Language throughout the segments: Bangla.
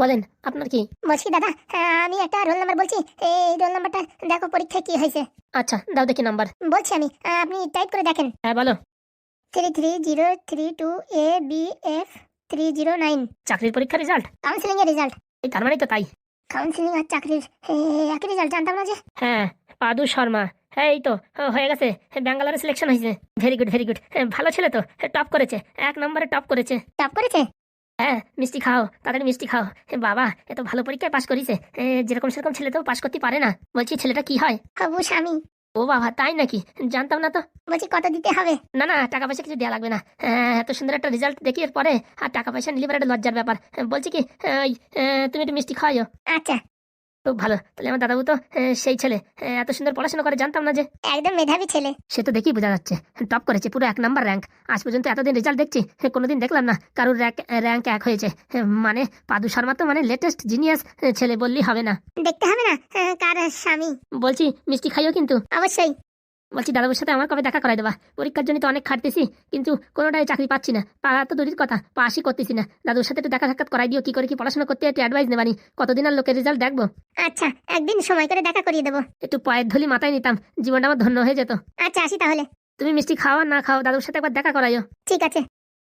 বলেন আপনার কি? বলছি দাদা হ্যাঁ, আমি একটা রোল নাম্বার বলছি। এই রোল নাম্বারটা দেখো পরীক্ষায় কি হয়েছে। আচ্ছা দাও দেখি নাম্বার বলছি আমি আপনি টাইপ করে দেখেন। হ্যাঁ বলো। Three three zero three two A B F three zero nine চাকরির পরীক্ষার রেজাল্ট কাউন্সিলিং এর রেজাল্ট এই তার মানে তো তাই। কাউন্সিলিং আর চাকরির একই রেজাল্ট জানতাম না যে। হ্যাঁ পাদু শর্মা। হ্যাঁ এই তো হয়ে গেছে। ব্যাঙ্গালোরে সিলেকশন হয়েছে। ভেরি গুড ভেরি গুড ভালো ছেলে তো। টপ করেছে। এক নম্বরে টপ করেছে। টপ করেছে? হ্যাঁ মিষ্টি খাও তাড়াতাড়ি মিষ্টি খাও। বাবা এত ভালো পরীক্ষায় পাশ করেছে। যেরকম সেরকম ছেলে তো পাশ করতে পারে না। বলছি ছেলেটা কি হয়? হবু স্বামী। ও বাবা তাই নাকি? জানতাম না তো। বলছি কত দিতে হবে? না না টাকা পয়সা কিছু দেওয়া লাগবে না। হ্যাঁ, এত সুন্দর একটা রেজাল্ট দেখি এরপরে। আর টাকা পয়সা নিলে একটা লজ্জার ব্যাপার। হ্যাঁ, বলছি কি তুমি একটু মিষ্টি খাওয়াইও। আচ্ছা। খুব ভালো তাহলে আমার দাদাবু তো সেই ছেলে। এত সুন্দর পড়াশোনা করে জানতাম না যে। একদম মেধাবী ছেলে। সে তো দেখি বোঝা যাচ্ছে। টপ করেছে পুরো এক নাম্বার র্যাঙ্ক আজ পর্যন্ত এতদিন রেজাল্ট দেখছি কোনোদিন দেখলাম না কারোর র্যাঙ্ক র্যাঙ্ক এক হয়েছে। হ্যাঁ, মানে পাদু শর্মা তো মানে লেটেস্ট জিনিয়াস ছেলে বললেই হবে না। দেখতে হবে না কার স্বামী? বলছি মিষ্টি খাইও কিন্তু। অবশ্যই। বলছি দাদাবুর সাথে আমার কবে দেখা করাই দেবা? পরীক্ষার জন্য তো অনেক খাটতেছি কিন্তু কোনোটাই চাকরি পাচ্ছি না। পাওয়া তো দূরের কথা পাশই করতেছি না। দাদুর সাথে একটু দেখা সাক্ষাৎ করাই দিও কি করে কি পড়াশোনা করতে একটু অ্যাডভাইস নেবানি কতদিন আর লোকের রেজাল্ট দেখব? আচ্ছা একদিন সময় করে দেখা করিয়ে দেবো। একটু পায়ের ধুলি মাথায় নিতাম জীবনটা আমার ধন্য হয়ে যেত। আচ্ছা আসি তাহলে। তুমি মিষ্টি খাও আর না খাও দাদুর সাথে একবার দেখা করাইও। ঠিক আছে।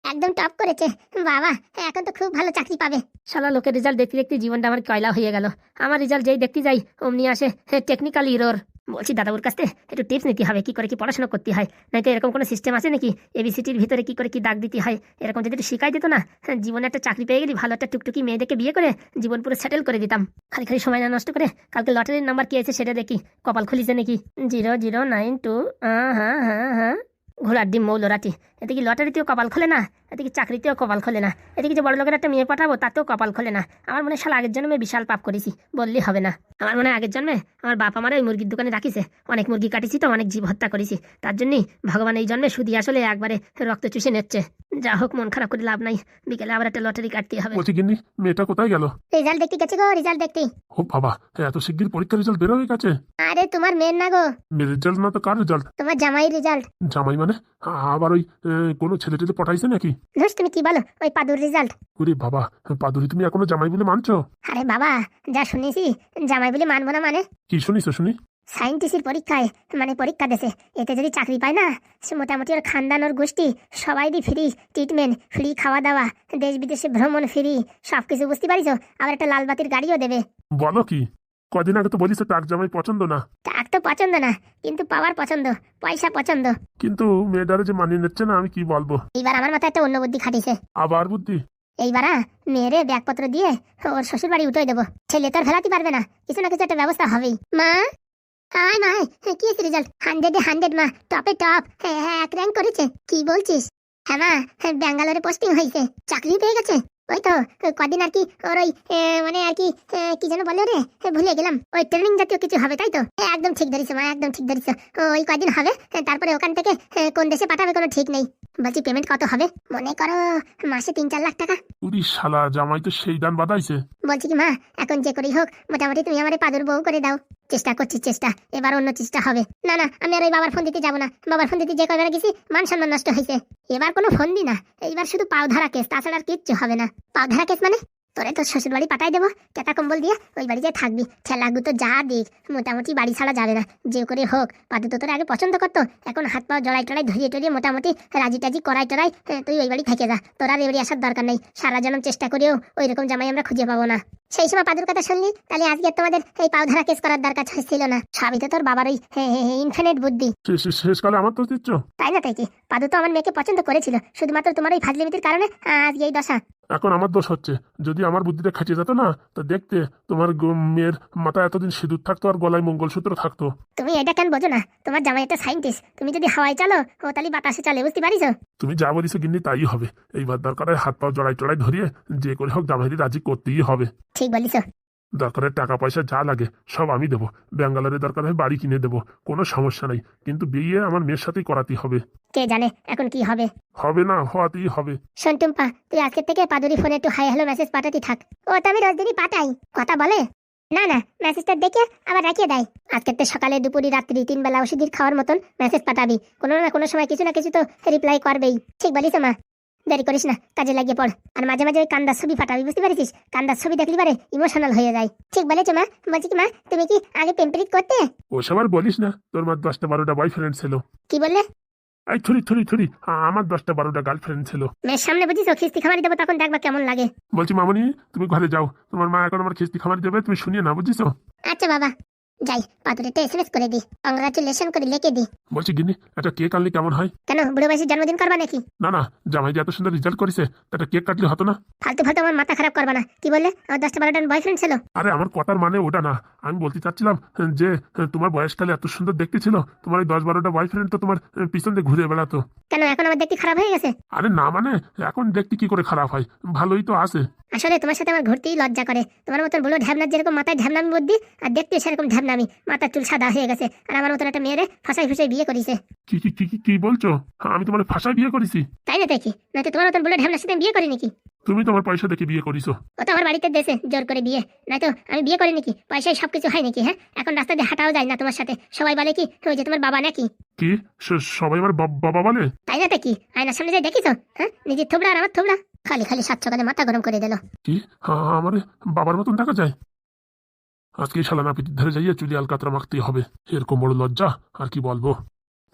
একদম টপ করেছে। বাবা এখন তো খুব ভালো চাকরি পাবে। শালা লোকের রেজাল্ট দেখতে দেখতে জীবনটা আমার কয়লা হয়ে গেল। আমার রেজাল্ট যেই দেখতে যাই অমনি আসে টেকনিক্যাল ইরোর বলছি দাদাবুর কাছ থেকে একটু টিপস নিতে হবে কি করে কি পড়াশোনা করতে হয়? নয়তো এরকম কোনো সিস্টেম আছে নাকি? এবিসিটির ভিতরে কি করে কি দাগ দিতে হয়? এরকম যদি একটু শিখাই দিত না হ্যাঁ, জীবনে একটা চাকরি পেয়ে গেলি ভালো একটা টুকটুকি মেয়েদেরকে বিয়ে করে জীবন পুরো সেটেল করে দিতাম। খালি খালি সময় না নষ্ট করে কালকে লটারির নাম্বার কি আছে সেটা দেখি। কপাল খুলিছে নাকি? জিরো জিরো নাইন টু হ্যাঁ হ্যাঁ হ্যাঁ হ্যাঁ ঘোড়ার ডিম মৌলরাটি এদিকে লটারিতেও কপাল খোলে না এদিকে চাকরিতেও কপাল খোলে না এদিকে যে বড় লোকের একটা মেয়ে পাঠাবো তাতেও কপাল খোলে না। আমার মনে হয় শালা আগের জন্মে বিশাল পাপ করেছি বললেই হবে না। আমার মনে হয় আগের জন্মে আমার বাপ আমার ওই মুরগির দোকানে রাখিছে অনেক মুরগি কাটিছি তো অনেক জীব হত্যা করেছি। তার জন্যই ভগবান এই জন্মে শুধি আসলে একবারে রক্ত চুষে নিচ্ছে। যা হোক মন খারাপ করে লাভ নাই বিকেলে আবার একটা লটারি কাটতে হবে। বলছি গিন্নি মেয়েটা কোথায় গেল? রেজাল্ট দেখতে গেছে গো রেজাল্ট দেখতে। ও বাবা এত শিগগির পরীক্ষার রেজাল্ট বেরো হয়ে গেছে? আরে তোমার মেয়ের না গো। রেজাল্ট না তো কার রেজাল্ট? তোমার জামাই রেজাল্ট। জামাই মানে? আবার ওই কোনো ছেলে টেলে পটাইছে নাকি? ধুস তুমি কি বলো? ওই পাদুর রেজাল্ট ওরে বাবা পাদুরি তুমি এখনও জামাই বলে মানছো? আরে বাবা যা শুনেছি জামাই বলে মানবো না মানে? কি শুনিস শুনি? সায়েন্টিস্টের পরীক্ষায় মানে পরীক্ষা দেশে এতে যদি চাকরি পায় না সে মোটামুটি ওর খানদান ওর গোষ্ঠী সবাইরই ফ্রি ট্রিটমেন্ট ফ্রি খাওয়া দাওয়া দেশ বিদেশে ভ্রমণ ফ্রি সবকিছু বুঝতে পারিস আবার একটা লালবাতির গাড়িও দেবে। বলো কি? কদিন আগে তো বলিস টাক জামাই পছন্দ না। টাক তো পছন্দ না কিন্তু পাওয়ার পছন্দ পয়সা পছন্দ। কিন্তু মেয়েটারে যে মানিয়ে নিচ্ছে না আমি কি বলব? এইবার আমার মাথায় একটা অন্য বুদ্ধি খাটিছে। আবার বুদ্ধি? এইবার মেয়েরে ব্যাগপত্র দিয়ে ওর শ্বশুর বাড়ি উঠে দেবো। ছেলে তো ফেলাতে পারবে না কিছু না কিছু একটা ব্যবস্থা হবেই। মা? হাই মা হ্যাঁ, কি আছে রেজাল্ট হান্ড্রেডে হান্ড্রেড মা টপে টপ হ্যাঁ হ্যাঁ এক র্যাঙ্ক করেছে। কি বলছিস? হ্যাঁ মা হ্যাঁ, ব্যাঙ্গালোরে পোস্টিং হয়েছে। চাকরি পেয়ে গেছে। ওই তো কদিন আর কি ওর ওই মানে আর কি কি যেন বলে রে ভুলে গেলাম। ওই ট্রেনিং জাতীয় কিছু হবে তাই তো? একদম ঠিক ধরিস মা একদম ঠিক ধরিস ওই কদিন হবে তারপরে ওখান থেকে কোন দেশে পাঠাবে কোনো ঠিক নেই। বলছি পেমেন্ট কত হবে? মনে করো মাসে তিন চার লাখ টাকা। উরি শালা জামাই তো সেই দান বাদাইছে বলছি কি মা এখন যে করেই হোক মোটামুটি তুমি আমার পাদুর বউ করে দাও। চেষ্টা করছি, চেষ্টা। এবার অন্য চেষ্টা হবে। না না, আমি আর ওই বাবার ফোন দিতে যাব না। বাবার ফোন দিতে যে কয়বার গেছি, মান সম্মান নষ্ট হয়েছে। এবার কোনো ফোন দি না। এবার শুধু পাও ধরা কেস, তাছাড়া আর কিচ্ছু হবে না। পাও ধরা কেস মানে? তোরে তো শ্বশুর বাড়ি পাঠাই দেবো কেতা কম্বল দিয়ে ওই বাড়িতে থাকবি। ঠেলাগু তো যা দিক মোটামুটি বাড়ি ছাড়া যাবে না যে করে হোক। পাদু তো তোর আগে পছন্দ করতো এখন হাত পা জড়াই টড়াই ধরিয়ে টরিয়ে মোটামুটি রাজি টাজি করাই টরাই এ, তুই ওই বাড়ি থেকে যা তোর আর এ বাড়ি আসার দরকার নেই। সারা জনম চেষ্টা করেও ওই রকম জামাই আমরা খুঁজে পাবো না। সেই সময় পাদুর কথা শুনলি? তাহলে আজকে তোমাদের এই পাউধারা কেস করার দরকার ছিল না। সবই তো তোর বাবার ওই ইনফিনিট বুদ্ধি। শেষ শেষকালে আমার তো দিচ্ছ তাই না তাই কি? পাদু তো আমার মেয়েকে পছন্দ করেছিল শুধুমাত্র তোমার ওই ফাজলিমিতির কারণে আজকে এই দশা। এখন আমার দোষ হচ্ছে। যদি আমার বুদ্ধিটা খাঁচিয়ে যেত না তো দেখতে তোমার মেয়ের মাথায় এতদিন সিঁদুর থাকতো আর গলায় মঙ্গলসূত্র থাকতো। তুমি এটা কেন বোঝো না? তোমার জামাই একটা সাইন্টিস্ট তুমি যদি হাওয়ায় চালো ও তাহলে বাতাসে চলে বুঝতে পারিস? তুমি যা বলিস কিন্তু তাই হবে। এইবার দরকার হাত পাও জড়াই চড়াই ধরিয়ে যে করে হোক জামাইরি রাজি করতেই হবে। ঠিক বলিস। দরকারের টাকা পয়সা যা লাগে সব আমি দেবো। ব্যাঙ্গালোরে দরকার হয় বাড়ি কিনে দেবো কোনো সমস্যা নেই। কিন্তু বিয়ে আমার মেয়ের সাথেই করাতেই হবে। কে জানে এখন কি হবে? হবে না হওয়াতেই হবে। শোন টুম্পা তুই আজকের থেকে পাদুরি ফোনে একটু হাই হ্যালো মেসেজ পাঠাতে থাক। ও তো আমি রোজ দিনই পাঠাই কথা বলে? না না মেসেজটা দেখে আবার রাখিয়ে দেয়। আজকের তো সকালে দুপুরি রাত্রি তিন বেলা ওষুধের খাওয়ার মতন মেসেজ পাঠাবি। কোনো না কোনো সময় কিছু না কিছু তো রিপ্লাই করবেই। ঠিক বলিস মা। দেরি করিস না কাজে লাগিয়ে পড়। আর মাঝে মাঝে ওই কান্দার ছবি ফাটাবি বুঝতে পারিস কান্দার ছবি দেখলি পারে ইমোশনাল হয়ে যায়। ঠিক বলেছ মা। বলছি কি মা তুমি কি আগে পেম্পেরিক করতে? ওসব আর বলিস না তোর মা দশটা বারোটা বয়ফ্রেন্ড ছিল। কি বললে? এই থুরি থুরি থুরি আমার দশটা বারোটা গার্লফ্রেন্ড ছিল। মেয়ের সামনে বুঝিস খিস্তি খামারি দেবো তখন দেখবা কেমন লাগে। বলছি মামনি তুমি ঘরে যাও। তোমার মা এখন আমার খিস্তি খাবার দেবে তুমি শুনিয়ে না বুঝিস আচ্ছা বাবা। যাই পাতুরিটা এসএমএস করে দি কংগ্রাচুলেশন করে লিখে দি। বলছি গিন্নি একটা কেক আনলে কেমন হয়? কেন বুড়ো বয়সের জন্মদিন করবা নাকি? না না জামাই যে এত সুন্দর রেজাল্ট করেছে একটা কেক কাটলে হতো না। ফালতু ফালতু আমার মাথা খারাপ করবা না। কি বললে? আমার দশটা বারোটা বয়ফ্রেন্ড ছিল। আরে আমার কথার মানে ওটা না। আমি বলতে চাচ্ছিলাম যে তোমার বয়সকালে এত সুন্দর দেখতে ছিল তোমার এই দশ বারোটা বয়ফ্রেন্ড তো তোমার পিছন দিয়ে ঘুরে বেড়াতো। কেন এখন আমার দেখতে খারাপ হয়ে গেছে? আরে না মানে এখন দেখতে কি করে খারাপ হয়? ভালোই তো আছে। আসলে তোমার সাথে আমার ঘুরতেই লজ্জা করে। তোমার মতন বলো ঢ্যাবনার যেরকম মাথায় ঢ্যাবনামি বুদ্ধি আর দেখতে সেরকম ঢ্যাবনামি মাথার চুল সাদা হয়ে গেছে আর আমার মতন একটা মেয়েরে ফাঁসাই ফুসাই বিয়ে করেছে। কি কি কি কি- কি বলছো? হ্যাঁ, আমি তোমার ভাষায় বিয়ে করেছি। তাই না দেখি? নয়তো তোমার মতন বলো ঢ্যাবনার সাথে আমি বিয়ে করি নাকি? তুমি তোমার পয়সা দেখে বিয়ে করিছো। ও তো আমার বাড়িতে দেশে জোর করে বিয়ে। নয়তো আমি বিয়ে করি নাকি? পয়সায় সবকিছু হয় নাকি হ্যাঁ? এখন রাস্তা দিয়ে হাঁটাও যায় না তোমার সাথে। সবাই বলে কি ওই যে তোমার বাবা নাকি? কি? স- সবাই আমার বাব- বাবা বলে? তাই না কি আয়নার সামনে যে দেখিছো হ্যাঁ? নিজের থোবড়া আর আমার থোবড়া। খালি খালি সাত সকালে মাথা গরম করে দিল। কি? হ্যাঁ, আমার বাবার মতন দেখা যায়। আজকে শালানা পিঠ ধরে যাইয়ে চুলি আলকাতরা মাখতেই হবে। এরকম বড় লজ্জা, আর কি বলব?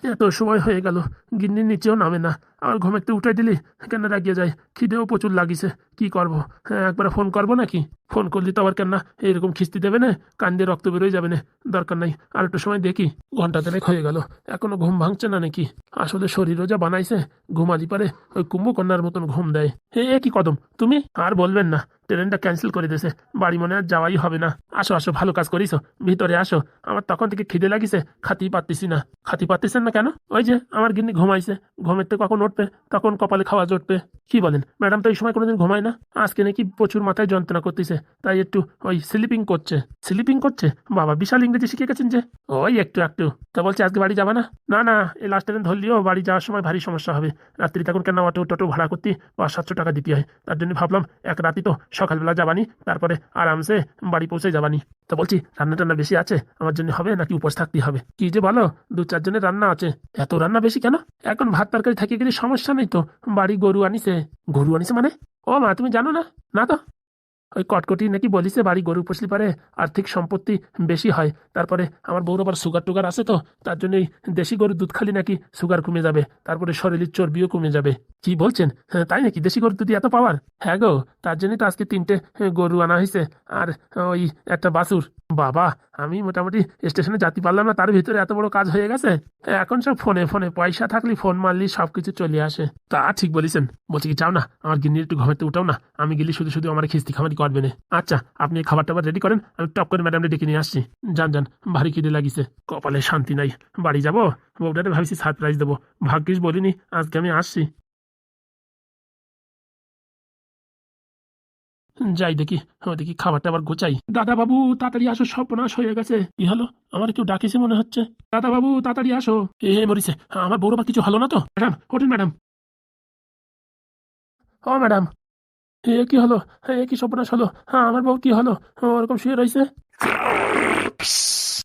এত সময় হয়ে গেল, গিন্নির নিচেও নামে না। আর ঘুমেতে উঠে দিলি? কেন রাগিয়ে যায়? খিদেও প্রচুর লাগিছে। কি করব? হ্যাঁ একবার ফোন করব নাকি? ফোন করলি তো আবার কেন না এইরকম খিস্তি দেবে না? কান দিয়ে রক্ত বেরোয় যাবে না। দরকার নাই, আর একটু সময় দেখি। ঘণ্টা দেড়েক হয়ে গেল। এখনও ঘুম ভাঙছে না নাকি? আসলে শরীরও যা বানাইছে ঘুমালি পারে ওই কুম্ভকন্যার মতন ঘুম দেয়। হে এ কি কদম? তুমি? আর বলবেন না। ট্রেনটা ক্যান্সেল করে দিয়েছে। বাড়ি মনে আর যাওয়াই হবে না। আসো আসো, ভালো কাজ করিস ভিতরে আসো। আমার তখন থেকে খিদে লাগিছে, খাতি পারতেছি না। খাতি পারতেছেন না কেন? ওই যে, আমার গিন্নি ঘুমাইছে। ঘুমের থেকে কখন উঠবে তখন কপালে খাওয়া জুটবে। কি বলেন? ম্যাডাম তো এই সময় কোনোদিন ঘুমায় না? আজকে নাকি প্রচুর মাথায় যন্ত্রণা করতেছে, তাই একটু ওই স্লিপিং করছে। স্লিপিং করছে? বাবা, বিশাল ইংরেজি শিখে গেছেন যে। ওই একটু একটু। তা বলছে, আজকে বাড়ি যাবে না? না না, এই লাস্ট ট্রেন ধরলেও বাড়ি যাওয়ার সময় ভারী সমস্যা হবে। রাত্রি তখন কেন অটো, টোটো ভাড়া করতে বা সাতশো টাকা দিতে হয়? তার জন্য ভাবলাম, এক রাতি তো সকালবেলা যাবানি, তারপরে আরামসে বাড়ি পৌঁছে যাবানি। তো বলছি, রান্না টান্না বেশি আছে? আমার জন্য হবে নাকি উপোস থাকতে হবে? কি যে বলো দু চারজনের রান্না আছে। এত রান্না বেশি কেন? এখন ভাত তরকারি থেকে গেলে সমস্যা নেই তো। বাড়ি গরু আনিছে। গরু আনিছে মানে? ও মা তুমি জানো না? না তো? ওই কটকটি নাকি বলিছে বাড়ি গরু পুষলি পারে আর্থিক সম্পত্তি বেশি হয়। তারপরে আমার বউর আবার সুগার টুগার আছে তো তার জন্য এই দেশি গরুর দুধ খালি নাকি সুগার কমে যাবে। তারপরে শরীরের চর্বিও কমে যাবে। কি বলছেন? হ্যাঁ, তাই নাকি? দেশি গরুর দুধ এত পাওয়ার? হ্যাঁ গো তার জন্যই তো আজকে তিনটে গরু আনা হয়েছে আর ওই একটা বাছুর। বাবা আমি মোটামুটি স্টেশনে যাতে পারলাম না, তার ভিতরে এত বড় কাজ হয়ে গেছে। এখন সব ফোনে ফোনে। পয়সা থাকলে ফোন মারলি সবকিছু চলে আসে। তা ঠিক বলেছেন। বলছি কি চাও না, আমার গিন্নির একটু ঘুমাতে উঠাও না। আমি গেলি শুধু শুধু আমার খিস্তি খামারি করবে না। আচ্ছা আপনি খাবার টাবার রেডি করেন? আমি টপ করে ম্যাডামকে ডেকে নিয়ে আসছি। যান যান, ভারী খিদে লাগিছে। কপালে শান্তি নাই। বাড়ি যাব? বউটারে ভাবছি সারপ্রাইজ দেবো। ভাগ্যিস বলিনি, আজকে আমি আসছি। যাই দেখি হ্যাঁ দেখি খাবারটা আবার গোচাই দাদা বাবু তাড়াতাড়ি আসো, সর্বনাশ হয়ে গেছে। কি হলো? আমার কেউ ডাকিছে মনে হচ্ছে। দাদা বাবু তাড়াতাড়ি আসো। এ মরিছে, আমার বড় বা কিছু হলো না তো? ম্যাডাম, ওঠেন ম্যাডাম। ও, ম্যাডাম। এ, কি হলো? এ, কি সর্বনাশ হলো? হ্যাঁ আমার বউ কি হলো? ওরকম শুয়ে রয়েছে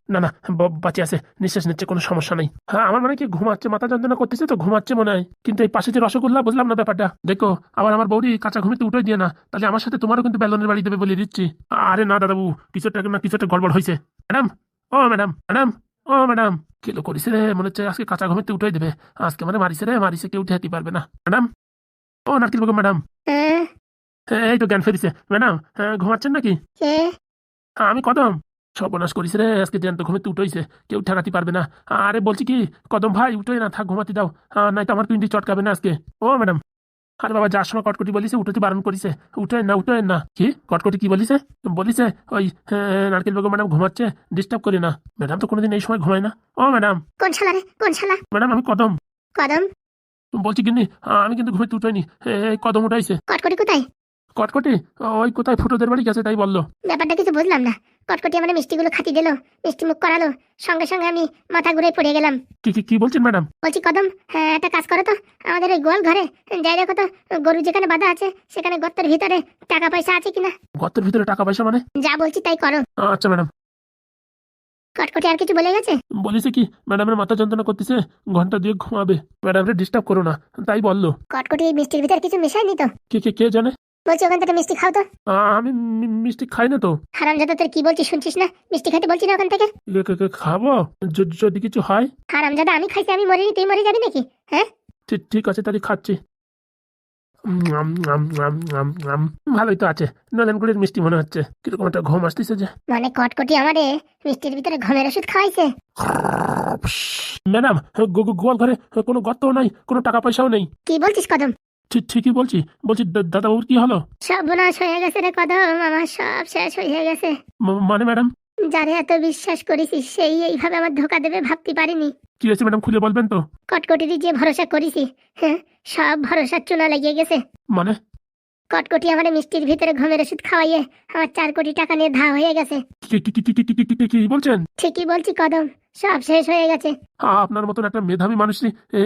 না না ব- বাঁচে আছে নিঃশ্বাস নিচ্ছে কোনো সমস্যা নেই। হ্যাঁ আমার মানে কি ঘুমাচ্ছে মাথা যন্ত্রণা করতেছে তো ঘুমাচ্ছে মনে হয়। কিন্তু এই পাশে যে রসগোল্লা বুঝলাম না ব্যাপারটা। দেখো আবার আমার বৌদি কাঁচা ঘুমিতে উঠে দিয়ে না তাহলে আমার সাথে তোমারও কিন্তু বেলনের বাড়ি দেবে বলে দিচ্ছি। আরে না দাদাবু কিছুটা না কিছুটা গড়বড় হয়েছে। ম্যাডাম ও ম্যাডাম ম্যাডাম ও ম্যাডাম কেলো করিস রে? মনে হচ্ছে আজকে কাঁচা ঘুমিতে উঠে দেবে। আজকে মানে মারিছে রে মারিছে কেউ উঠে পারবে না। ম্যাডাম ও নারকেল বেগম ম্যাডাম। হ্যাঁ এই তো জ্ঞান ফেরিছে। ম্যাডাম হ্যাঁ, ঘুমাচ্ছেন নাকি? হ্যাঁ, আমি কদম। সর্বনাশ করিস রে আজকে জ্যান্ত ঘুমেতে উঠেছে কেউ ঠেকাতে পারবে না। আরে বলছি কি কদম ভাই উঠে না থাক ঘুমাতে দাও। হ্যাঁ, নাই তো আমার পিন্ডি চটকাবে না আজকে। ও ম্যাডাম আরে বাবা যার সময় কটকটি বলিছে উঠতে বারণ করিছে। উঠে না উঠে না। কি? কটকটি কি বলিছে? বলিছে ওই নারকেল বেগম ম্যাডাম ঘুমাচ্ছে ডিস্টার্ব করি না। ম্যাডাম তো কোনোদিন এই সময় ঘুমায় না। ও ম্যাডাম। কোন শালা রে কোন শালা? ম্যাডাম আমি কদম। কদম? বলছি কিনি আমি কিন্তু ঘুমেতে উঠাইনি কদম উঠাইছে। কটকটি কোথায়? কটকটি? ওই কোথায় ফুটোদের বাড়ি গেছে তাই বলল। ব্যাপারটা কিছু বুঝলাম না। কটকটি আমার মিষ্টিগুলো খাতি দিল মিষ্টি মুখ করালো সঙ্গে সঙ্গে আমি মাথা ঘুরে পড়ে গেলাম। কি কি কি বলছেন ম্যাডাম? বলছি কদম হ্যাঁ একটা কাজ করো তো। আমাদের ওই গোয়াল ঘরে যাই দেখো তো গরু যেখানে বাঁধা আছে সেখানে গর্তের ভিতরে টাকা পয়সা আছে কিনা? গর্তের ভিতরে টাকা পয়সা মানে? যা বলছি তাই করো। আচ্ছা ম্যাডাম। কটকটি আর কিছু বলে গেছে? বলেছে কি ম্যাডামের মাথা যন্ত্রণা করতেছে ঘণ্টা দিয়ে ঘুমাবে। ম্যাডামরে ডিস্টার্ব করো না তাই বলল। কটকটি এই মিষ্টির ভিতরে কিছু মেশায়নি তো? কে কে কে জানে? বলছি ওখান থেকে মিষ্টি খাও তো। আমি মিষ্টি খাই না তো। হারাম যাদা তোর কি বলছিস শুনছিস না? মিষ্টি খাইতে বলছি না ওখান থেকে? কে- কে- কে খাব? যদি কিছু হয়? হারাম যাদা আমি খাইছি আমি মরিনি তুই মরে যাবি নাকি? হ্যাঁ? ঠিক আছে তাহলে খাচ্ছি। ভালোই তো আছে। নলেনগুড়ির মিষ্টি মনে হচ্ছে। কীরকম একটা ঘুম আসতেছে যে। মানে কটকটি আমারে মিষ্টির ভিতরে ঘুমের ওষুধ খাওয়াইছে। ম্যাডাম গোয়াল ঘরে কোনো গর্তও নাই কোনো টাকা পয়সাও নেই। কি বলছিস কদম? ঠিকই বলছি। বলছি দাদাবাবুর কি হলো? সর্বনাশ হয়ে গেছে রে কদম আমার সব শেষ হয়ে গেছে। মানে ম্যাডাম? যারে এত বিশ্বাস করেছি সেই এইভাবে আমার ধোকা দেবে ভাবতে পারিনি। কি হয়েছে ম্যাডাম খুলে বলবেন তো? কটকটির যে ভরসা করেছি হ্যাঁ সব ভরসা চুনা লেগে গেছে। মানে? কটকটি আমার মিষ্টির ভিতরে ঘুমের ওষুধ খাওয়াইয়ে আমার চার কোটি টাকা নিয়ে ধা হয়ে গেছে। কি বলছেন? ঠিকই বলছি কদম সব শেষ হয়ে গেছে। আপনার মতন একটা মেধাবী মানুষ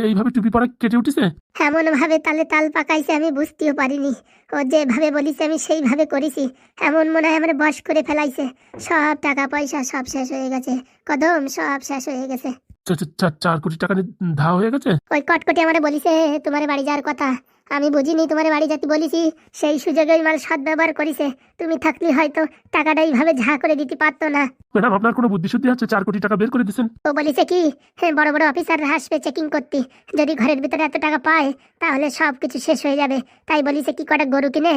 এইভাবে টুপি পরা কেটে উঠেছে? এমন ভাবে তালে তাল পাকাইছে আমি বুঝতেও পারিনি। ও যেভাবে বলিছে আমি সেইভাবে করেছি। এমন মনে হয় আমার বস করে ফেলাইছে। সব টাকা পয়সা সব শেষ হয়ে গেছে। কদম সব শেষ হয়ে গেছে। চার কোটি টাকা ধা হয়ে গেছে? ওই কটকটি আমার বলিছে তোমার বাড়ি যাওয়ার কথা। আমি বুঝিনি তোমার বাড়ি যাতে বলেছি সেই সুযোগে মাল সৎ ব্যবহার করেছে। তুমি থাকলে হয়তো টাকাটা এইভাবে ঝা করে দিতে পারতো না। ম্যাডাম আপনার কোনো বুদ্ধি শুদ্ধি আছে? চার কোটি টাকা বের করে দিচ্ছেন ও বলিছে কি হ্যাঁ, বড় বড় অফিসাররা আসবে চেকিং করতে। যদি ঘরের ভিতরে এত টাকা পায় তাহলে সব কিছু শেষ হয়ে যাবে। তাই বলিছে কি কটা গরু কিনে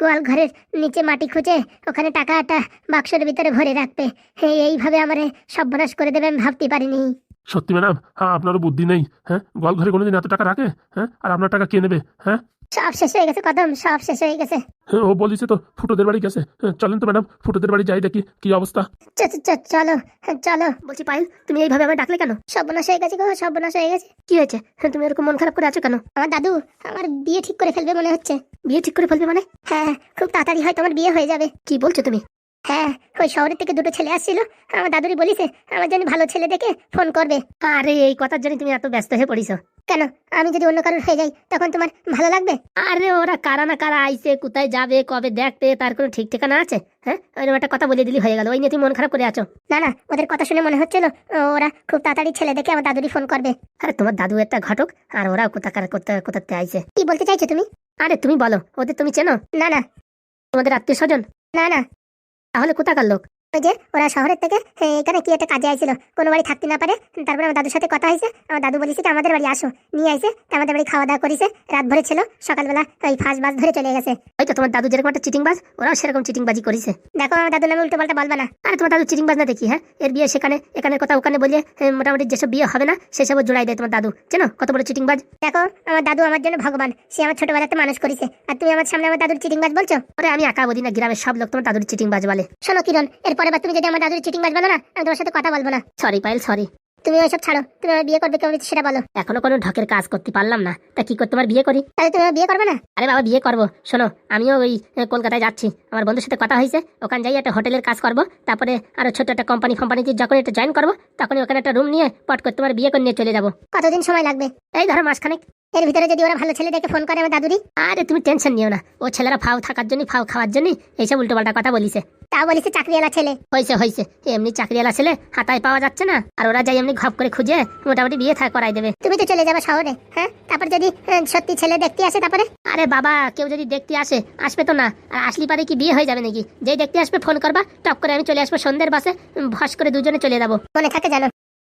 গোয়াল ঘরের নিচে মাটি খুঁজে ওখানে টাকাটা বাক্সের ভিতরে ভরে রাখবে। হ্যাঁ, এইভাবে আমারে সর্বনাশ করে দেবে আমি ভাবতে পারিনি। সত্যি ম্যাডাম? হ্যাঁ আপনারও বুদ্ধি নেই হ্যাঁ? গোয়াল ঘরে কোনোদিন এত টাকা রাখে হ্যাঁ? আর আপনার টাকা কে নেবে হ্যাঁ? সব শেষ হয়ে গেছে কদম সব শেষ হয়ে গেছে। হ্যাঁ, ও বলিছে তো ফুটোদের বাড়ি গেছে হ্যাঁ, চলেন তো ম্যাডাম ফুটোদের বাড়ি যাই দেখি কি অবস্থা? চলো হ্যাঁ, চলো। বলছি পায়েল তুমি এইভাবে আমার ডাকলে কেন? সব সর্বনাশ হয়ে গেছে গো সর্বনাশ হয়ে গেছে। কি হয়েছে? হ্যাঁ, তুমি এরকম মন খারাপ করে আছো কেন? আমার দাদু আমার বিয়ে ঠিক করে ফেলবে মনে হচ্ছে। বিয়ে ঠিক করে ফেলবে মানে? হ্যাঁ খুব তাড়াতাড়ি হয়তো আমার বিয়ে হয়ে যাবে। কি বলছো তুমি? হ্যাঁ ওই শহরের থেকে দুটো ছেলে আসছিল? আমার দাদুরি বলিছে আমার জন্য ভালো ছেলে দেখে ফোন করবে। আরে এই কথার জন্য তুমি এত ব্যস্ত হয়ে পড়িছো। কেন? আমি যদি অন্য কারোর হয়ে যাই তখন তোমার ভালো লাগবে? আরে ওরা কারা না কারা আইছে কোথায় যাবে কবে দেখতে তার কোনো ঠিক ঠিকানা আছে? হ্যাঁ ওইরকম একটা কথা বলে দিলি হয়ে গেল। ওই নিয়ে তুমি মন খারাপ করে আছো? না না ওদের কথা শুনে মনে হচ্ছিল ওরা খুব তাড়াতাড়ি ছেলে দেখে আমার দাদুরি ফোন করবে। আরে তোমার দাদু একটা ঘটক আর ওরা কোথাকার কোথা কোথাতে আইছে? কি বলতে চাইছো তুমি? আরে তুমি বলো ওদের তুমি চেনো? না না। তোমাদের আত্মীয় স্বজন? না না। তাহলে কোথাকার লোক? ওই যে ওরা শহরের থেকে এখানে কি একটা কাজে আইছিল কোনো বাড়ি থাকতে না পারে তারপরে আমার দাদুর সাথে কথা হয়েছে আমার দাদু বলেছে কি আমাদের বাড়ি আসো নিয়ে আইছে তা আমাদের বাড়ি খাওয়া দাওয়া করেছে রাত ভরে ছিল সকালবেলা ওই ফাঁস বাস ধরে চলে গেছে। হয়তো তোমার দাদু যেরকম একটা চিটিং বাজ ওরাও সেরকম চিটিং বাজি করেছে। দেখো আমার দাদু নামে উল্টো পাল্টা বলবা না। আরে তোমার দাদু চিটিং বাজ না দেখি হ্যাঁ? এর বিয়ে সেখানে এখানের কথা ওখানে বলে মোটামুটি যেসব বিয়ে হবে না সেসব জোড়াই দেয় তোমার দাদু। চেনো কত বড় চিটিং বাজ? দেখো আমার দাদু আমার জন্য ভগবান সে আমার ছোটবেলাতে মানুষ করেছে। আর তুমি আমার সামনে আমার দাদুর চিটিং বাজ বলছো? ওরে আমি একা বলি না গ্রামের সব লোক তোমার দাদুর চিটিং বাজ বলে। শোনো কিরণ এরপরে বা তুমি যদি আমার দাদুর চিটিং বাজ বলো না আমি তোমার সাথে কথা বলব না। সরি পাইল সরি তুমি ওইসব ছাড়ো তুমি আমার বিয়ে করবে কেমন সেটা বলো। এখনও কোনো ঢকের কাজ করতে পারলাম না। তা কি করতে তোমার বিয়ে করি? তাহলে তুমি বিয়ে করবে না? আরে বাবা বিয়ে করব। শোনো আমিও ওই কলকাতায় যাচ্ছি। আমার বন্ধুর সাথে কথা হয়েছে ওখানে যাই একটা হোটেলের কাজ করব তারপরে আরও ছোট একটা কোম্পানি কোম্পানিতে যখন একটা জয়েন করব তখন ওখানে একটা রুম নিয়ে পট করে তোমার বিয়ে করে নিয়ে চলে যাব। কতদিন সময় লাগবে? এই ধরো মাসখানেক। এর ভিতরে যদি ওরা ভালো ছেলে দেখে ফোন করে আমার দাদুরি আরে তুমি টেনশন নিও না। ও ছেলেরা ফাও থাকার জন্য ফাও খাওয়ার জন্য এইসব উল্টোপাল্টা কথা বলিছে। তাও বলিছে চাকরিওয়ালা ছেলে। হয়েছে হয়েছে এমনি চাকরিওয়ালা ছেলে হাতায় পাওয়া যাচ্ছে না। আর ওরা যাই এমনি ঘপ করে খুঁজে মোটামুটি বিয়ে থাক করাই দেবে। তুমি তো চলে যাবে শহরে হ্যাঁ? তারপর যদি সত্যি ছেলে দেখতে আসে তারপরে? আরে বাবা কেউ যদি দেখতে আসে আসবে তো না। আর আসলি পারে কি বিয়ে হয়ে যাবে নাকি? যেই দেখতে আসবে ফোন করবা টপ করে আমি চলে আসব সন্ধ্যের বাসে ভস করে দুজনে চলে যাব। মনে থাকে জানো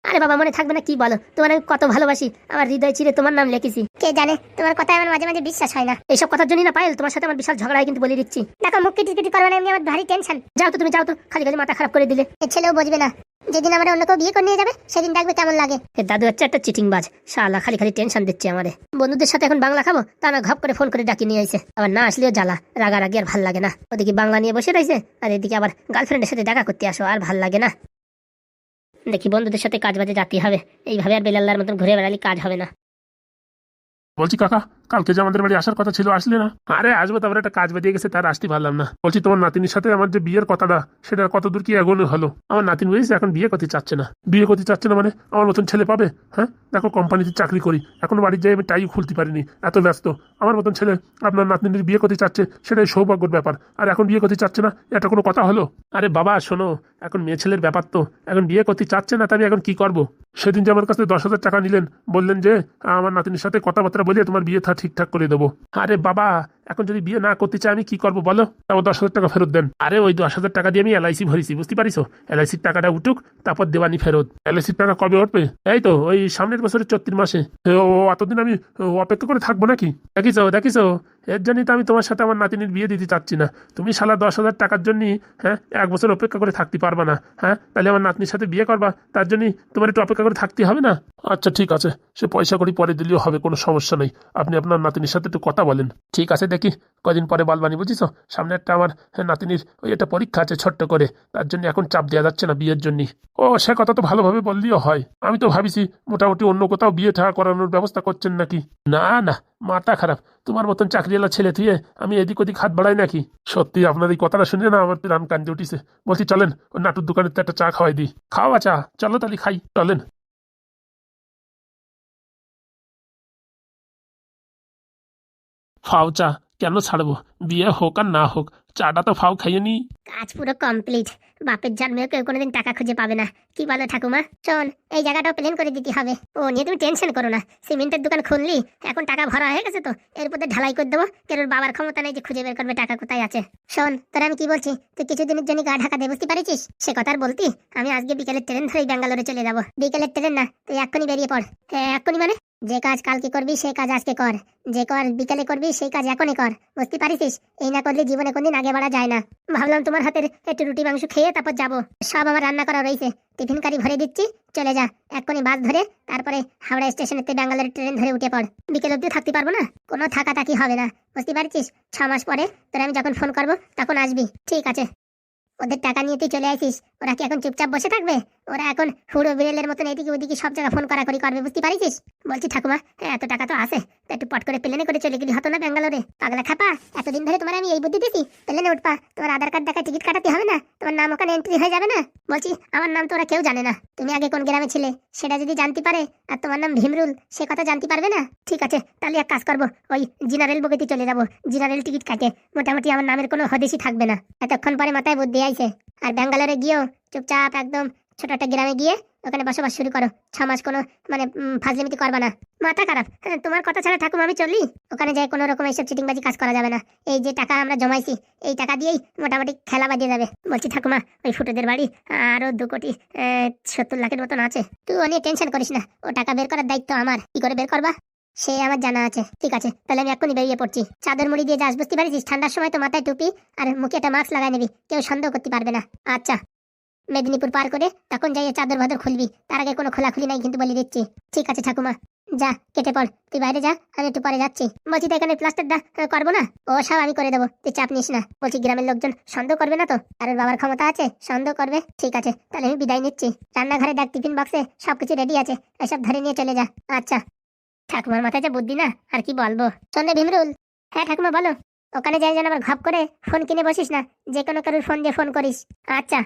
আরে বাবা মনে থাকবে না কি বলো? তোমার আমি কত ভালোবাসি। আমার হৃদয় চিরে তোমার নাম লিখেছি। কে জানে তোমার কথা আমার মাঝে মাঝে বিশ্বাস হয় না। এইসব কথার জন্য না পাইল তোমার সাথে আমার বিশাল ঝগড়া কিন্তু বলে দিচ্ছি। দেখো মুখ কিটি কিটি করবে না এমনি আমার ভারী টেনশন যাও তো তুমি যাও তো। খালি খালি মাথা খারাপ করে দিলে। এ ছেলেও বুঝবে না। যেদিন আমরা অন্য কেউ বিয়ে করে নিয়ে যাবে সেদিন দেখবে কেমন লাগে। দাদু হচ্ছে একটা চিটিং বাজ শালা খালি খালি টেনশন দিচ্ছে আমারে। বন্ধুদের সাথে এখন বাংলা খাব? তা না ঘপ করে ফোন করে ডাকি নিয়ে আইছে। আবার না আসলেও জ্বালা। রাগারাগি আর ভালো লাগে না। ওদিকে বাংলা নিয়ে বসে রয়েছে আর এদিকে আবার গার্লফ্রেন্ডের সাথে দেখা করতে আসো আর ভালো লাগে না। দেখি বন্ধুদের সাথে কাজ বাজে যাতে হবে। এইভাবে আর বেলাল্লার মতন ঘুরে বেড়ালে কাজ হবে না। বলছি, কাকা কালকে যে আমাদের বাড়ি আসার কথা ছিল, আসলে না। আরে, আসব, তারপরে একটা কাজ বেরিয়ে গেছে, তার আসতে পারলাম না। বলছি, তোমার নাতিনির সাথে আমার যে বিয়ের কথাটা, সেটা কত দূর কি এগোনো হলো? আমার নাতিন বুঝেছি, এখন বিয়ে করতে চাচ্ছে না। বিয়ে করতে চাচ্ছে না মানে আমার মতন ছেলে পাবে? হ্যাঁ? দেখো, কোম্পানিতে চাকরি করি। এখন বাড়ির যাই আমি টাই খুলতে পারিনি, এত ব্যস্ত। আমার মতন ছেলে আপনার নাতনির বিয়ে করতে চাচ্ছে, সেটাই সৌভাগ্যের ব্যাপার। আর এখন বিয়ে করতে চাচ্ছে না, এটা কোনো কথা হলো? আরে বাবা, শোনো, এখন মেয়ে ছেলের ব্যাপার তো। এখন বিয়ে করতে চাচ্ছে না, তা আমি এখন কি করব? সেদিন যে আমার কাছে দশ হাজার টাকা নিলেন, বললেন যে, আমার নাতিনির সাথে কথাবার্তা বলে তোমার বিয়ে থা ঠিকঠাক করে দেবো। আরে বাবা এখন যদি বিয়ে না করতে চাই, আমি কি করব বলো? তারপর দশ হাজার টাকা ফেরত দেন। আরে, ওই দশ হাজার টাকা দিয়ে আমি এলআইসি ভরিছি, বুঝতে পারিস এলআইসির টাকাটা উঠুক, তারপর দেওয়ানি ফেরত। এলআইসির টাকা কবে উঠবে? এই তো, ওই সামনের বছরের চত্রিশ মাসে। ও, এতদিন আমি অপেক্ষা করে থাকব নাকি? দেখিস দেখিস এর জন্যই তো আমি তোমার সাথে আমার নাতিনির বিয়ে দিতে চাচ্ছি না। তুমি সালা দশ হাজার টাকার জন্য হ্যাঁ এক বছর অপেক্ষা করে থাকতে পারবা না হ্যাঁ? তাহলে আমার নাতনির সাথে বিয়ে করবা, তার জন্য তোমার একটু অপেক্ষা করে থাকতে হবে না? আচ্ছা ঠিক আছে। সে পয়সা করি পরে দিলেও হবে, কোনো সমস্যা নেই। আপনি আপনার নাতিনির সাথে একটু কথা বলেন। ঠিক আছে দেখি, কদিন পরে বলবানি বুঝিস সামনে একটা আমার নাতিনির ওই একটা পরীক্ষা আছে ছোট্ট করে, তার জন্য এখন চাপ দেওয়া যাচ্ছে না বিয়ের জন্য। ও, সে কথা তো ভালোভাবে বললেও হয়। আমি তো ভাবিছি, মোটামুটি অন্য কোথাও বিয়ে ঠা করানোর ব্যবস্থা করছেন নাকি? না না মাথা খারাপ। তোমার মতন চাকরিওয়ালা ছেলে থুয়ে আমি এদিক ওদিক হাত বাড়াই নাকি? সত্যি, আপনার এই কথাটা শুনে না আমার প্রাণ কান্দে উঠিছে। বলছি, চলেন ওই নাটুর দোকানে তো একটা চা খাওয়াই দিই। খাওয়া চা চলো তাহলে খাই, চলেন। ফাও চা। কেন ছাড়বো? বিয়ে হোক আর না হোক চাটা তো ফাও খাইয়ে নি। কাজ পুরো কমপ্লিট বাপের জন্মেও কেউ কোনোদিন টাকা খুঁজে পাবে না। কি বলো ঠাকুমা? শোন, এই জায়গাটাও প্লেন করে দিতে হবে। ও নিয়ে তুমি টেনশন করো না। সিমেন্টের দোকান খুললি, এখন টাকা ভরা হয়ে গেছে তো। এর উপর ঢালাই করে দেবো। কেউ বাবার ক্ষমতা নেই যে খুঁজে বের করবে টাকা কোথায় আছে। শোন, তোরা আমি কি বলছি? তুই কিছুদিনের জন্য গা ঢাকা দিয়ে বুঝতে পারিস সে কথা আর বলতি? আমি আজকে বিকেলের ট্রেন ধরেই ব্যাঙ্গালোরে চলে যাব। বিকেলের ট্রেন না, তুই এক্ষুনি বেরিয়ে পড়। হ্যাঁ এক্ষুনি মানে? যে কাজ কালকে করবি সেই কাজ আজকে কর। যে কর বিকেলে করবি, সেই কাজ এখনই কর। বুঝতে পারিস এই না করলে জীবনে কোনদিন আগে বাড়া যায় না। ভাবলাম তোমার হাতের একটু রুটি, মাংস খেয়ে তারপর যাব। সব আমার রান্না করা রয়েছে। টিফিন কারি ভরে দিচ্ছি, চলে যা। এক্ষুনি বাস ধরে তারপরে হাওড়া স্টেশনেতে ব্যাঙ্গালোরের ট্রেন ধরে উঠে পড়। বিকেল অব্দি থাকতে পারব না? কোনো থাকা থাকি হবে না। বুঝতে পারছিস? ছ মাস পরে তোর আমি যখন ফোন করব তখন আসবি। ঠিক আছে। ওদের টাকা নিয়ে তুই চলে আসিস। ওরা কি এখন চুপচাপ বসে থাকবে? ওরা এখন হুড়ো বিড়েলের মতন এদিকে ওদিকে সব জায়গায় ফোন করাকরি করবে, বুঝতে পারিস বলছি, ঠাকুমা এত টাকা তো আছে, তো একটু পট করে প্লেনে করে চলে গেলি, হতো না ব্যাঙ্গালোরে? পাগলা খাপা, এতদিন ধরে তোমার আমি এই বুদ্ধি দিছি? প্লেনে উঠপা তোমার আধার কার্ড দেখায় টিকিট কাটাতে হবে না? তোমার নাম ওখানে এন্ট্রি হয়ে যাবে না? বলছি, আমার নাম তো ওরা কেউ জানে না। তুমি আগে কোন গ্রামে ছিলে? সেটা যদি জানতে পারে, আর তোমার নাম ভীমরুল, সে কথা জানতে পারবে না? ঠিক আছে, তাহলে এক কাজ করব, ওই জেনারেল বগিতে চলে যাব। জেনারেল টিকিট কাটে, মোটামুটি আমার নামের কোনো হদিসই থাকবে না। এতক্ষণ পরে মাথায় বুদ্ধি আইছে। আর ব্যাঙ্গালোরে গিয়েও চুপচাপ একদম ছোট একটা গ্রামে গিয়ে ওখানে বসবাস শুরু করো। ছ মাস কোনো মানে ফাজলিমিতি করবা না। মাথা খারাপ। হ্যাঁ, তোমার কথা ছাড়া ঠাকুমা আমি চললি ওখানে যাই কোনো রকম এইসব চিটিংবাজি কাজ করা যাবে না। এই যে টাকা আমরা জমাইছি এই টাকা দিয়েই মোটামুটি খেলা বাজিয়ে যাবে। বলছি ঠাকুমা ওই ফুটোদের বাড়ি আরও দু কোটি সত্তর লাখের মতন আছে। তুই নিয়ে টেনশন করিস না। ও টাকা বের করার দায়িত্ব আমার। কি করে বের করবা? সে আমার জানা আছে। ঠিক আছে তাহলে আমি এখনই বেরিয়ে পড়ছি। চাদর মুড়ি দিয়ে যাস বুঝতে পারিস ঠান্ডার সময় তো মাথায় টুপি আর মুখে একটা মাস্ক লাগাই নিবি। কেউ সন্দেহ করতে পারবে না। আচ্ছা। মেদিনীপুর পার করে তখন যাই চাদর ভাদর খুলবি। তার আগে কোনো খোলাখুলি নাই কিন্তু বলে দিচ্ছি। ঠিক আছে ঠাকুমা, যা, কেটে পড়। তুই বাইরে যা, আমি একটু পরে যাচ্ছি। বলছি তো এখানে প্লাস্টারটা করব না? ও, সব আমি করে দেবো। তুই চাপ নিস না। বলছি গ্রামের লোকজন সন্দেহ করবে না তো? আর বাবার ক্ষমতা আছে, সন্দেহ করবে? ঠিক আছে, তাহলে আমি বিদায় নিচ্ছি। রান্নাঘরে দেখ, টিফিন বক্সে সবকিছু রেডি আছে। এসব ধরে নিয়ে চলে যা। আচ্ছা। ঠাকুমার মাথায় যে বুদ্ধি না, আর কি বলব? সন্ধে ভীমরুল। হ্যাঁ ঠাকুমা, বলো। ওখানে যাই যেন আবার ঘপ করে ফোন কিনে বসিস না, যে কোনো কারোর ফোন দিয়ে ফোন করিস। আচ্ছা।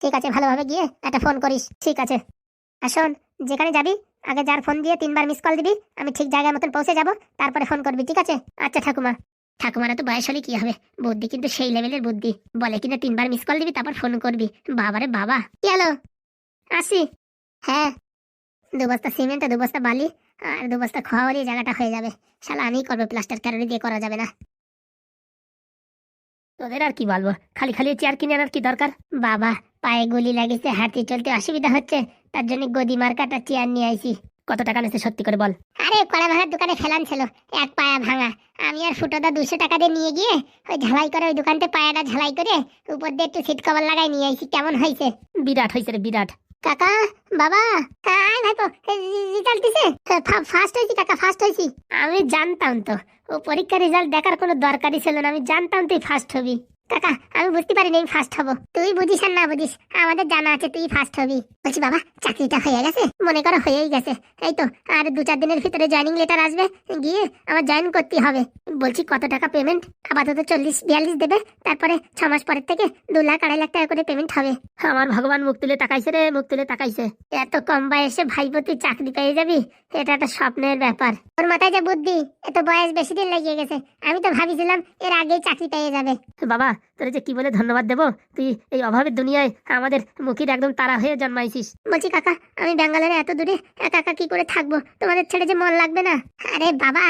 ঠিক আছে, ভালোভাবে গিয়ে একটা ফোন করিস। ঠিক আছে। আর শোন, যেখানে যাবি, আগে যার ফোন দিয়ে তিনবার মিস কল দিবি, আমি ঠিক জায়গার মতন পৌঁছে যাব, তারপরে ফোন করবি, ঠিক আছে? আচ্ছা ঠাকুমা। ঠাকুমারা তো বয়স হলে কি হবে? বুদ্ধি কিন্তু সেই লেভেলের বুদ্ধি। বলে কিনা তিনবার মিস কল দিবি, তারপর ফোন করবি। বাবারে বাবা। কি হলো? আসি। হ্যাঁ। দু বস্তা সিমেন্ট আর দু বস্তা বালি, আর দু বস্তা হলেই জায়গাটা হয়ে যাবে। শালা, আমিই করব প্লাস্টার ক্যারোরি দিয়ে করা যাবে না। তোদের আর কি বলব? খালি খালি চেয়ার কিনে আনার কি দরকার? বাবা পায়ে গুলি লাগিয়েছে হাঁটতে চলতে অসুবিধা হচ্ছে তার জন্য গদি মার্কাটা চেয়ার নিয়ে আইছি। কত টাকা নিচ্ছে সত্যি করে বল? আরে কড়া ভাঙার দোকানে ফেলান ছিল এক পায়া ভাঙা। আমি আর ফুটোদা দুশো টাকা দিয়ে নিয়ে গিয়ে ওই ঝালাই করে ওই দোকানতে পায়াটা ঝালাই করে উপর দিয়ে একটু সিট কভার লাগাই নিয়ে আইছি কেমন হয়েছে? বিরাট হয়েছে রে বিরাট। কাকা বাবা আয় ভাইপো রেজাল্ট দিছে? ফার্স্ট হয়েছি কাকা ফার্স্ট হয়েছি। আমি জানতাম তো ও পরীক্ষার রেজাল্ট দেখার কোনো দরকারই ছিল না আমি জানতাম তুই ফার্স্ট হবি। কাকা আমি বুঝতে পারিনি আমি ফার্স্ট হব। তুই বুঝিস আর না বুঝিস আমাদের জানা আছে তুই ফার্স্ট হবি। বলছি বাবা চাকরিটা হয়ে গেছে? মনে করো হয়েই গেছে। এই তো আর দু চার দিনের ভিতরে জয়েনিং লেটার আসবে গিয়ে আমার জয়েন করতে হবে। বলছি কত টাকা পেমেন্ট আপাতত চল্লিশ বিয়াল্লিশ দেবে। তারপরে ছ মাস পরের থেকে দু লাখ আড়াই লাখ টাকা করে পেমেন্ট হবে। আমার ভগবান মুখ তুলে তাকাইছে রে মুখ তুলে তাকাইছে। এত কম বয়সে ভাইপো তুই চাকরি পেয়ে যাবি? এটা একটা স্বপ্নের ব্যাপার। ওর মাথায় যে বুদ্ধি এত বয়স বেশি দিন লেগে গেছে। আমি তো ভাবিছিলাম এর আগেই চাকরি পেয়ে যাবে। বাবা তোর যে কি বলে ধন্যবাদ দেবো? তুই এই অভাবের দুনিয়ায় আমাদের মুখের একদম তারা হয়ে জন্মাইছিস। বলছি কাকা, আমি ব্যাঙ্গালোরে এত দূরে একা একা কি করে থাকব? তোমাদের ছেড়ে যে মন লাগবে না? আরে বাবা,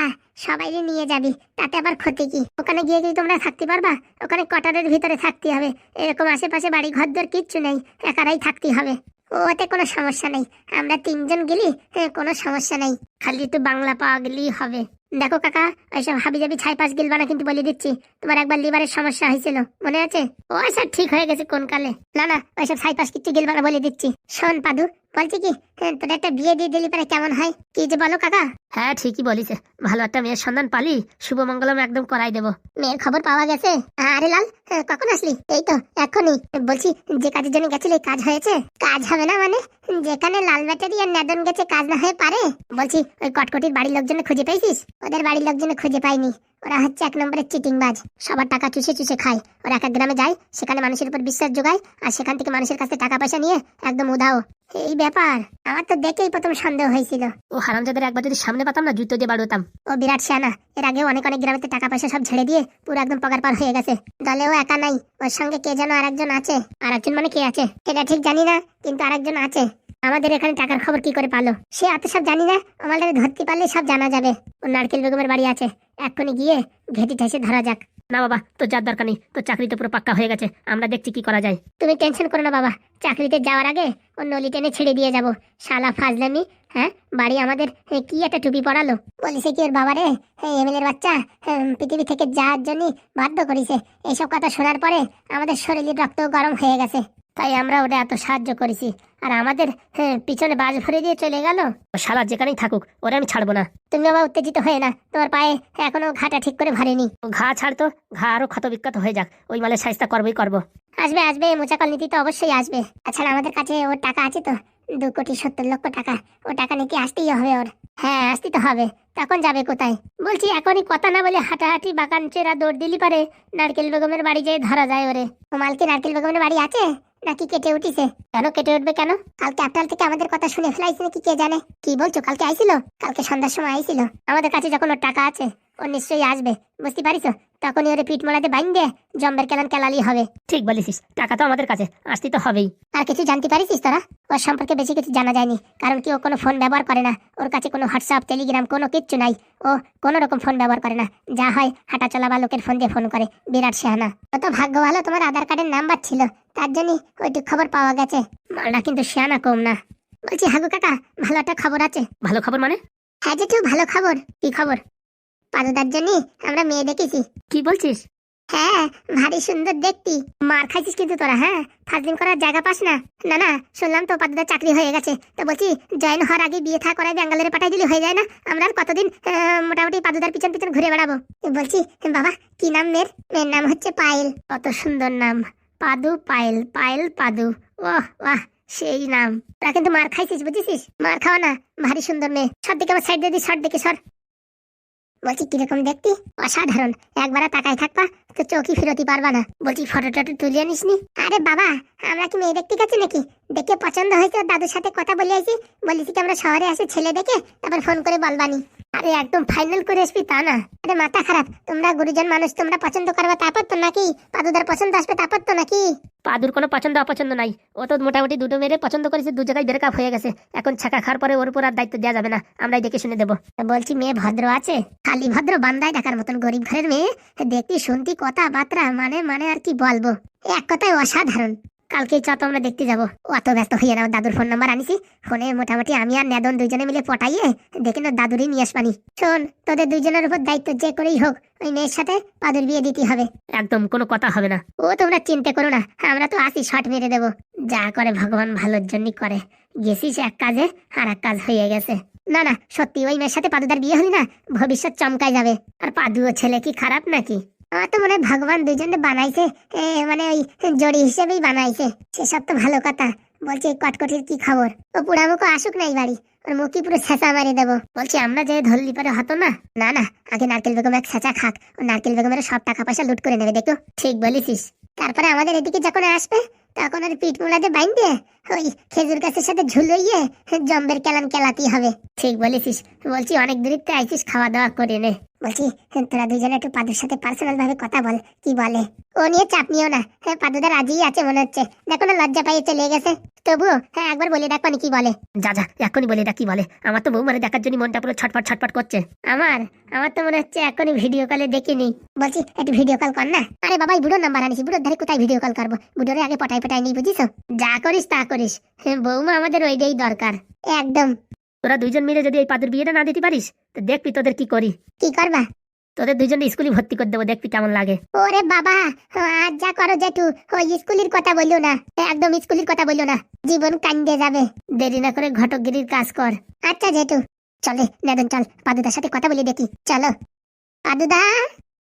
সবাই নিয়ে যাবি, তাতে আবার ক্ষতি কি? ওখানে গিয়ে কি তোমরা থাকতে পারবা? ওখানে কটারের ভিতরে থাকতে হবে। এরকম আশেপাশে বাড়ি ঘর দর কিচ্ছু নেই, একারাই থাকতে হবে। ওতে কোনো সমস্যা নেই। আমরা তিনজন গেলি কোনো সমস্যা নেই। খালি একটু বাংলা পাওয়া গেলেই হবে। দেখো কাকা, ওইসব হাবি যাবি ছাই পাঁচ গিলবা না কিন্তু বলে দিচ্ছি। তোমার একবার লিভারের সমস্যা হয়েছিল, মনে আছে? ও সব ঠিক হয়ে গেছে কোন কালে। না না, ওইসব ছাই পাঁচ কিচ্ছু গিলবা না বলে দিচ্ছি। শোন, পাদু বলছি কি হ্যাঁ, তোর একটা বিয়ে দিয়ে দিলি পরে কেমন হয়? কি যে বলো কাকা? হ্যাঁ ঠিকই বলিস ভালো একটা মেয়ের সন্ধান পালি শুভ মঙ্গলম একদম করাই দেবো। মেয়ের খবর পাওয়া গেছে? আরে লাল হ্যাঁ, কখন আসলি? এই তো এখনই। বলছি যে কাজের জন্য গেছিলি কাজ হয়েছে? কাজ হবে না মানে? যেখানে লাল ব্যাটারি আর নেদন গেছে কাজ না হয়ে পারে? বলছি ওই কটকটির বাড়ির লোকজন খুঁজে পেয়েছিস? ওদের বাড়ির লোকজন খুঁজে পাইনি। ওরা হচ্ছে এক নম্বরের চিটিং বাজ সবার টাকা চুষে চুষে খায়। ওরা এক এক গ্রামে যায় সেখানে মানুষের উপর বিশ্বাস যোগায় আর সেখান থেকে মানুষের কাছে টাকা পয়সা নিয়ে একদম উধাও। এই ব্যাপার আমার তো দেখেই প্রথম সন্দেহ হয়েছিল। ও হারামজাদের একবার যদি সামনে পাতাম না জুতো দিয়ে বাড়তাম। ও বিরাট সেনা এর আগে অনেক অনেক গ্রামেতে টাকা পয়সা সব ছেড়ে দিয়ে পুরো একদম পগার পার হয়ে গেছে। দলেও একা নাই ওর সঙ্গে কে যেন আরেকজন আছে? আরেকজন মানে কে আছে? সেটা ঠিক জানি না কিন্তু আরেকজন আছে। আমাদের এখানে টাকার খবর কি করে পালো? সে এত সব জানি না আমাদের ধরতে পারলে সব জানা যাবে। ও নারকেল বেগমের বাড়ি আছে এক্ষুনি গিয়ে ঘেটি ঠেসে ধরা যাক। না বাবা, তোর যার দরকার নেই। তোর চাকরি তো পুরো পাক্কা হয়ে গেছে। আমরা দেখছি কি করা যায়। তুমি টেনশন করো না বাবা। চাকরিতে যাওয়ার আগে ও নলি টেনে ছেড়ে দিয়ে যাব। শালা ফাজলামি হ্যাঁ? বাড়ি আমাদের কি একটা টুপি পড়ালো বলিছে কি ওর বাবা বাবারে এমএলএর বাচ্চা পৃথিবী থেকে যাওয়ার জন্য বাধ্য করেছে। এইসব কথা শোনার পরে আমাদের শরীরের রক্ত গরম হয়ে গেছে। তাই আমরা ওটা এত সাহায্য করেছি। আর আমাদের হ্যাঁ, পিছনে বাজ ভরে দিয়ে চলে গেল। শালা যেখানেই থাকুক ওরে আমি ছাড়বো না। তুমি বাবা উত্তেজিত হয়ে না। তোমার পায়ে এখনও ঘাটা ঠিক করে ভরেনি ঘা ছাড়তো ঘা আরও ক্ষত বিক্ষত হয়ে যাক। ওই মালের সাইজটা করবোই করব। আসবে আসবে মোচাকল নীতি তো অবশ্যই আসবে। তাছাড়া আমাদের কাছে ওর টাকা আছে তো দু কোটি সত্তর লক্ষ টাকা। ও টাকা নাকি আসতেই হবে ওর? হ্যাঁ আসতে তো হবে। তখন যাবে কোথায়? বলছি এখনই কথা না বলে হাঁটাহাঁটি বাগান চেরা দৌড় দিলি পারে। নারকেল বেগমের বাড়ি যেয়ে ধরা যায় ওরে। ও মালকি নারকেল বেগমের বাড়ি আছে? নাকি কেটে উঠিছে? কেন কেটে উঠবে কেন? কালকে আপনার থেকে আমাদের কথা শুনে ফেলাইছে নাকি কে জানে? কি বলছো, কালকে আইছিল? কালকে সন্ধ্যার সময় আইছিল। আমাদের কাছে যখন ওর টাকা আছে ও নিশ্চয়ই আসবে বুঝতে পারিস তখনই ওরে পিঠ মোড়াতে বাইন্দে জম্বের কেলান কেলালি হবে। ঠিক বলেছিস টাকা তো আমাদের কাছে আসতে তো হবেই। আর কিছু জানতে পারিস তোরা? ওর সম্পর্কে বেশি কিছু জানা যায়নি কারণ কি ও কোনো ফোন ব্যবহার করে না ওর কাছে কোনো হোয়াটসঅ্যাপ টেলিগ্রাম কোনো কিচ্ছু নাই। ও কোনো রকম ফোন ব্যবহার করে না যা হয় হাঁটা চলা বা লোকের ফোন দিয়ে ফোন করে বিরাট শেহানা। ও তো ভাগ্য ভালো তোমার আধার কার্ডের নাম্বার ছিল তার জন্যই ওইটুক খবর পাওয়া গেছে। মালটা কিন্তু শেহানা কম না। বলছি হাগু কাকা ভালো একটা খবর আছে। ভালো খবর মানে? হ্যাঁ যেটু ভালো খবর। কি খবর? পাদুদার জন্য আমরা মেয়ে দেখেছি। কি বলছিস? হ্যাঁ ভারী সুন্দর দেখতি। মার খাইছিস কিন্তু তোরা হ্যাঁ? ফাজলিম করার জায়গা পাস না। না না শুনলাম তো পাদুদার চাকরি হয়ে গেছে। তো বলছি জয়েন হওয়ার আগে বিয়ে থা করায় ব্যাঙ্গালোরে পাঠাই দিলে হয়ে যায় না? আমরা আর কতদিন মোটামুটি পাদুদার পিছন পিছন ঘুরে বেড়াবো? বলছি বাবা কি নাম মেয়ের? মেয়ের নাম হচ্ছে পায়েল। কত সুন্দর নাম। পাদু পায়েল পায়েল পাদু। ওহ বাহ সেই নাম। তা কিন্তু মার খাইছিস বুঝেছিস? মার খাওয়া না ভারী সুন্দর মেয়ে। সব দিকে আমার সাইড দিয়ে সর দিকে সর। বলছি, কীরকম দেখতে? অসাধারণ। একবার তাকায় থাকবা, তো চোখই ফিরতি পারবা না। বলছি ফটো টটো তুলিয়ে নিসনি আরে বাবা, আমরা কি মেয়ে দেখতে গেছি নাকি? দেখে পছন্দ হয়েছে দাদুর সাথে কথা বলে আইছি বলেছি কি আমরা শহরে আসে ছেলে দেখে তারপর ফোন করে বলবানি আরে একদম ফাইনাল করে আসবি তা না। আরে মাথা খারাপ তোমরা গুরুজন মানুষ তোমরা পছন্দ করবে তারপর তো নাকি? পাদুদার পছন্দ আসবে তারপর তো নাকি? পাদুর কোনো পছন্দ অপছন্দ নাই। ও তো মোটামুটি দুটো মেরে পছন্দ করেছে দু জায়গায় ব্রেকআপ হয়ে গেছে। এখন ছাকা খাওয়ার পরে ওর উপর আর দায়িত্ব দেওয়া যাবে না। আমরাই দেখে শুনে দেবো। বলছি মেয়ে ভদ্র আছে? খালি ভদ্র বান্দায় দেখার মতন গরিব ঘরের মেয়ে। দেখতি শুনতি কথা বার্তা মানে মানে আর কি বলব? এক কথায় অসাধারণ। কালকে চ আমরা দেখতে যাব। অত ব্যস্ত হয়ে না দাদুর ফোন নাম্বার আনিছি। ফোনে মোটামুটি আমি আর নেদন দুইজনে মিলে পটাইয়ে দেখে না দাদুরই নিয়ে আসবানি শোন তোদের দুইজনের উপর দায়িত্ব যে করেই হোক ওই মেয়ের সাথে পাদুর বিয়ে দিতে হবে। একদম কোনো কথা হবে না। ও তোমরা চিন্তা করো না আমরা তো আসি শট মেরে দেবো। যা করে ভগবান ভালোর জন্যই করে। গেছিস এক কাজে আর এক কাজ হয়ে গেছে। না না সত্যি ওই মেয়ের সাথে পাদুদার বিয়ে হলি না ভবিষ্যৎ চমকায় যাবে। আর পাদুও ছেলে কি খারাপ নাকি? আমার তো মনে হয় ভগবান দুজনে বানাইছে। মানে ওই জড়ি হিসেবেই বানাইছে। সেসব তো ভালো কথা। বলছি, কটকটির কি খবর? ও পুরামুখো আসুক না এই বাড়ি। ওর মুখি পুরো ছেঁচা মারি দেবো। বলছি, আমরা যে ধরলি পরে হতো না? না না, আগে নারকেল বেগম এক ছেঁচা খাক। ও নারকেল বেগমের সব টাকা পয়সা লুট করে নেবে, দেখো। ঠিক বলেছিস। তারপরে আমাদের এদিকে যখন আসবে, তখন ওর পিঠ মুলাতে বাইন দিয়ে ওই খেজুর গাছের সাথে ঝুলইয়ে জম্বের কেলান কেলাতি হবে। ঠিক বলেছিস। বলছি, অনেক দূরের তো আইছিস খাওয়া দাওয়া করে নে। বলছি তোরা দুজনে একটু পাদুর সাথে পার্সোনাল ভাবে কথা বল কি বলে? ও নিয়ে চাপ নিও না। হ্যাঁ পাদুদা রাজিই আছে মনে হচ্ছে। দেখো না লজ্জা পাইয়ে চলে গেছে। তবুও হ্যাঁ একবার বলে দেখো কি বলে। যা যা এখনই বলে এটা কি বলে। আমার তো বৌমারে দেখার জন্য মনটা পুরো ছটফট ছটফট করছে। আমার? আমার তো মনে হচ্ছে এখনই ভিডিও কলে দেখিনি। বলছি একটু ভিডিও কল কর না? আরে বাবা এই বুড়োর নাম্বার আনিস বুড়োর ধারে কোথায় ভিডিও কল করব? বুড়োরে আগে পটাই পটাই নি বুঝিস যা করিস তা করিস। হ্যাঁ, বৌমা আমাদের ওইটাই দরকার। একদম। তোরা দুইজন মিলে যদি এই পাদুর বিয়েটা না দিতে পারিস তো দেখবি তোদের কি করি। কি করবা? তোদের দুইজন স্কুলে ভর্তি করে দেবো দেখবি কেমন লাগে। ওরে বাবা আজ যা করো জেঠু ওই স্কুলের কথা বলল না একদম স্কুলের কথা বলল না জীবন কান্দে যাবে। দেরি না করে ঘটকগিরির কাজ কর। আচ্ছা জেঠু চলে নেদন চল পাদুদার সাথে কথা বলি দেখি চলো। পাদুদা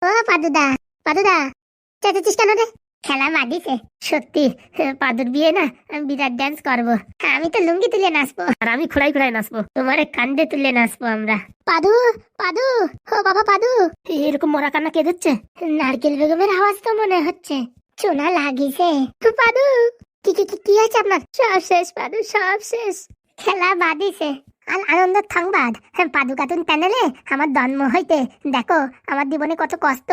ও পাদুদা পাদুদা চেঁচেছিস কেন রে? খেলা মাদিছে সত্যি পাদুর বিয়ে না আমি বিরাট ডান্স করব। আমি তো লুঙ্গি তুলে নাচবো। আর আমি খুঁড়াই খুঁড়াই নাচবো। তোমার কান্দে তুলে নাচবো আমরা। পাদু পাদু ও বাবা পাদু। এরকম মরা কান্না কে দিচ্ছে নারকেল বেগমের আওয়াজ তো মনে হচ্ছে। চোনা লাগিছে। পাদু কি কি কি- কি হয়েছে আপনার? সব শেষ পাদু সব শেষ। খেলা বাদিছে। আর আনন্দ সংবাদ। হ্যাঁ, পাদু কাতুন চ্যানেলে আমার জন্ম হইতে। দেখো আমার জীবনে কত কষ্ট।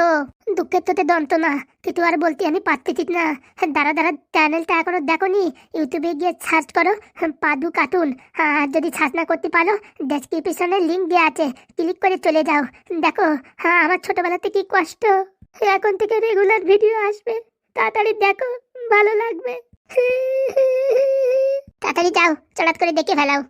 দুঃখের তোতে দন্ত না কিন্তু আর বলতে আমি পারতেছি না। হ্যাঁ, দাঁড়া দাঁড়া চ্যানেলটা এখনও দেখোনি। ইউটিউবে গিয়ে সার্চ করো। হ্যাঁ, পাদু কার্টুন আর যদি সার্চ না করতে পারো ডেসক্রিপশনে লিঙ্ক দেওয়া আছে। ক্লিক করে চলে যাও। দেখো হ্যাঁ আমার ছোটবেলাতে কি কষ্ট। এখন থেকে রেগুলার ভিডিও আসবে। তাড়াতাড়ি দেখো ভালো লাগবে। তাড়াতাড়ি যাও চড়াত করে দেখে ফেলাও।